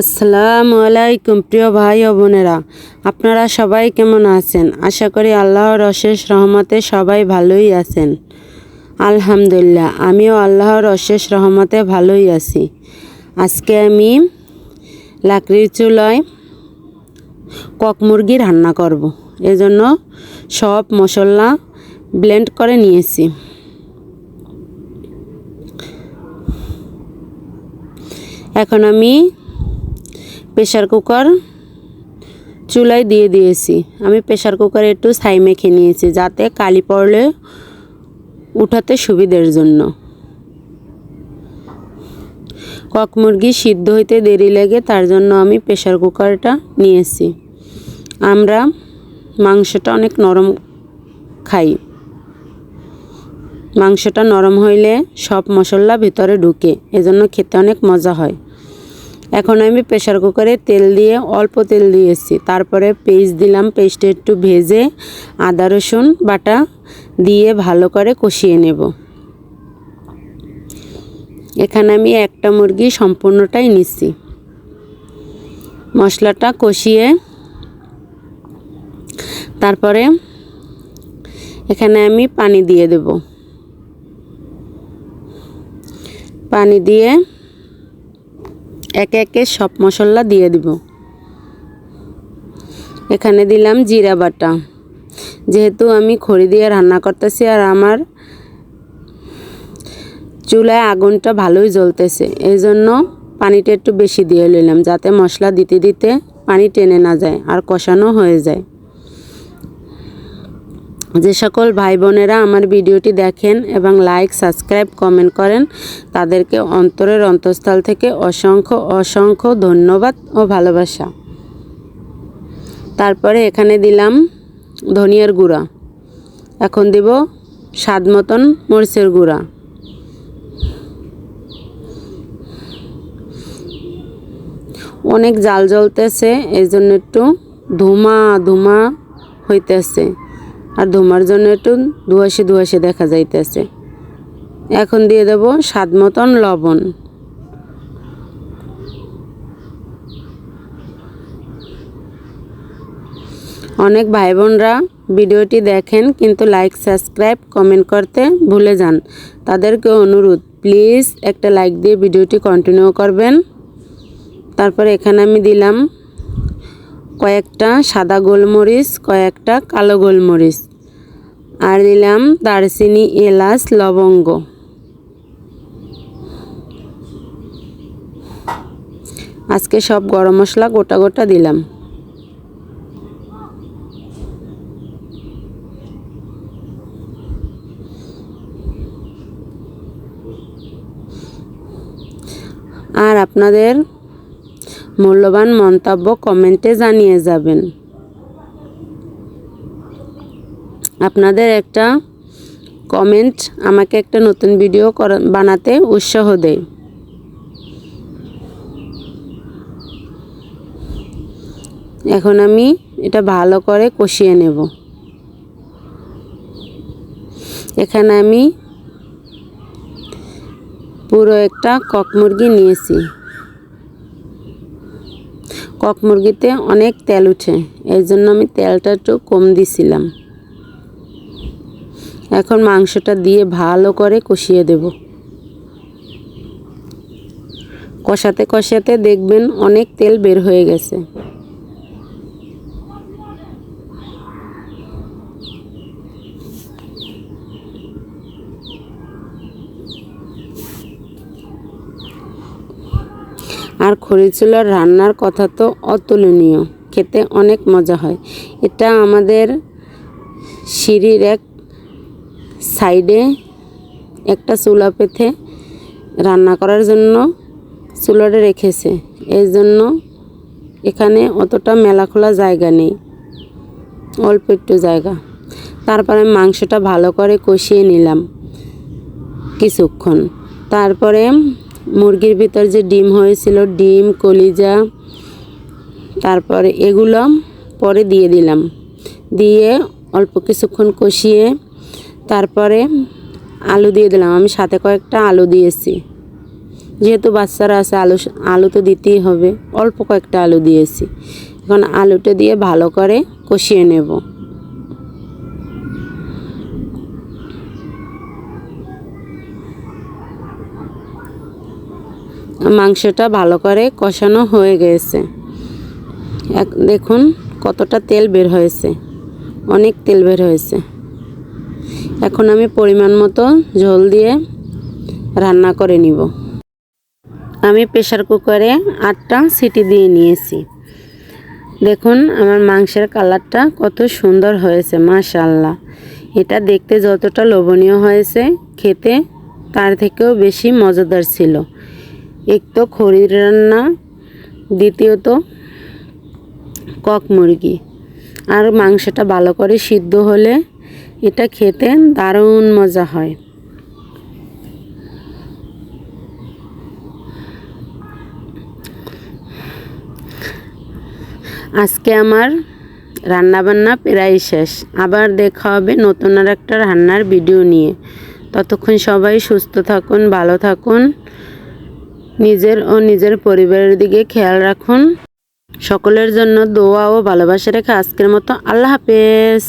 আসসালামু আলাইকুম, প্রিয় ভাই ও বোনেরা। আপনারা সবাই কেমন আছেন? আশা করি আল্লাহর অশেষ রহমতে সবাই ভালোই আছেন। আলহামদুলিল্লাহ, আমিও আল্লাহর অশেষ রহমতে ভালোই আছি। আজকে আমি লাকড়ির চুলায় কক মুরগি রান্না করব। এজন্য সব মশলা ব্লেন্ড করে নিয়েছি। এখন আমি প্রেশার কুকার চুলায় দিয়ে দিয়েছি। আমি প্রেশার কুকারে একটু ছাই মেখে নিয়েছি যাতে কালি পড়লে উঠাতে সুবিধের জন্য। কক মুরগি সিদ্ধ হইতে দেরি লাগে তার জন্য আমি প্রেশার কুকারটা নিয়েছি। আমরা মাংসটা অনেক নরম খাই। মাংসটা নরম হইলে সব মশলা ভিতরে ঢুকে, এজন্য খেতে অনেক মজা হয়। এখন আমি প্রেশার কুকারে তেল দিয়ে অল্প তেল দিয়েছি তারপরে পেস্ট দিলাম পেস্টটা একটু ভেজে আদা, রসুন বাটা দিয়ে ভালো করে কষিয়ে নেব। এখানে আমি একটা মুরগি সম্পূর্ণটাই নিচ্ছি। মশলাটা কষিয়ে তারপরে এখানে আমি পানি দিয়ে দেব। পানি দিয়ে একে একে সব মশলা দিয়ে দিব। এখানে দিলাম জিরা বাটা। যেহেতু আমি খড়ি দিয়ে রান্না করতেছি আর আমার চুলায় আগুনটা ভালোই জ্বলতেছে এই জন্য পানিটা একটু বেশি দিয়ে নিলাম যাতে মশলা দিতে দিতে পানি টেনে না যায় আর কষানো হয়ে যায়। যে সকল ভাই বোনেরা আমার ভিডিওটি দেখেন এবং লাইক সাবস্ক্রাইব কমেন্ট করেন, তাদেরকে অন্তরের অন্তঃস্থল থেকে অসংখ্য অসংখ্য ধন্যবাদ ও ভালোবাসা। তারপরে এখানে দিলাম ধনিয়ার গুঁড়া। এখন দিব স্বাদ মতন মরিচের গুঁড়া। অনেক জাল জ্বলতেছে এই জন্য একটু ধুমা ধুমা হইতেছে। আর ধুমার জন্য একটু ধুয়াশে ধুয়াশে দেখা যাইতেছে। এখন দিয়ে দেব স্বাদ মতন লবণ। অনেক ভাই বোনরা ভিডিওটি দেখেন, কিন্তু লাইক সাবস্ক্রাইব কমেন্ট করতে ভুলে যান। তাদেরকে অনুরোধ প্লিজ একটা লাইক দিয়ে ভিডিওটি কন্টিনিউ করবেন। তারপরে এখানে আমি দিলাম কয়েকটা সাদা গোলমরিচ, কয়েকটা কালো গোলমরিচ। আর দিলাম দারচিনি, এলাচ, লবঙ্গ। আজকে সব গরম মশলা গোটা গোটা দিলাম। আর আপনাদের মূল্যবান মন্তব্য কমেন্টে জানিয়ে যাবেন। আপনাদের একটা কমেন্ট আমাকে একটা নতুন ভিডিও বানাতে উৎসাহ দেয়। এখন আমি এটা ভালো করে কষিয়ে নেব। এখানে আমি পুরো একটা কক মুরগি নিয়েছি। কক মুরগিতে অনেক তেল উঠে, এই জন্য আমি তেলটা একটু কম দিছিলাম। এখন মাংসটা দিয়ে ভালো করে কষিয়ে দেব। কষাতে কষাতে দেখবেন অনেক তেল বের হয়ে গেছে। আর খড়ি চুলার রান্নার কথা তো অতুলনীয়, খেতে অনেক মজা হয়। এটা আমাদের সিঁড়ির এক সাইডে একটা চুলা পেতে রান্না করার জন্য চুলাটা রেখেছে। এই জন্য এখানে অতটা মেলা খোলা জায়গা নেই। অল্প একটু জায়গা। তারপরে মাংসটা ভালো করে কষিয়ে নিলাম কিছুক্ষণ। তারপরে মুরগির ভিতর যে ডিম হয়েছিল, ডিম, কলিজা, তারপরে এগুলো পরে দিয়ে দিলাম। দিয়ে অল্প কিছুক্ষণ কষিয়ে তারপরে আলু দিয়ে দিলাম। আমি সাথে কয়েকটা আলু দিয়েছি। যেহেতু বাচ্চারা আছে, আলু আলু তো দিতেই হবে। অল্প কয়েকটা আলু দিয়েছি। এখন আলুটা দিয়ে ভালো করে কষিয়ে নেব। মাংসটা ভালো করে কষানো হয়ে গেছে। দেখুন কতটা তেল বের হয়েছে। অনেক তেল বের হয়েছে। এখন আমি পরিমাণ মতো ঝোল দিয়ে রান্না করে নিব। আমি প্রেশার কুকারে আটটা সিটি দিয়ে নিয়েছি। দেখুন, আমার মাংসের কালারটা কত সুন্দর হয়েছে মাশাল্লাহ এটা দেখতে যতটা লোভনীয় হয়েছে, খেতে তার থেকেও বেশি মজাদার ছিল। এক তো খড়ির রান্না, দ্বিতীয়ত কক মুরগি। আর মাংসটা ভালো করে সিদ্ধ হলে এটা খেতে দারুণ মজা হয়। আজকে আমার রান্নাবান্না প্রায় শেষ। আবার দেখা হবে নতুন আর একটা রান্নার ভিডিও নিয়ে। ততক্ষণ সবাই সুস্থ থাকুন, ভালো থাকুন। নিজের ও নিজের পরিবারের দিকে খেয়াল রাখুন। সকলের জন্য দোয়া ও ভালোবাসা রেখে আজকের মতো আল্লাহ হাফেজ।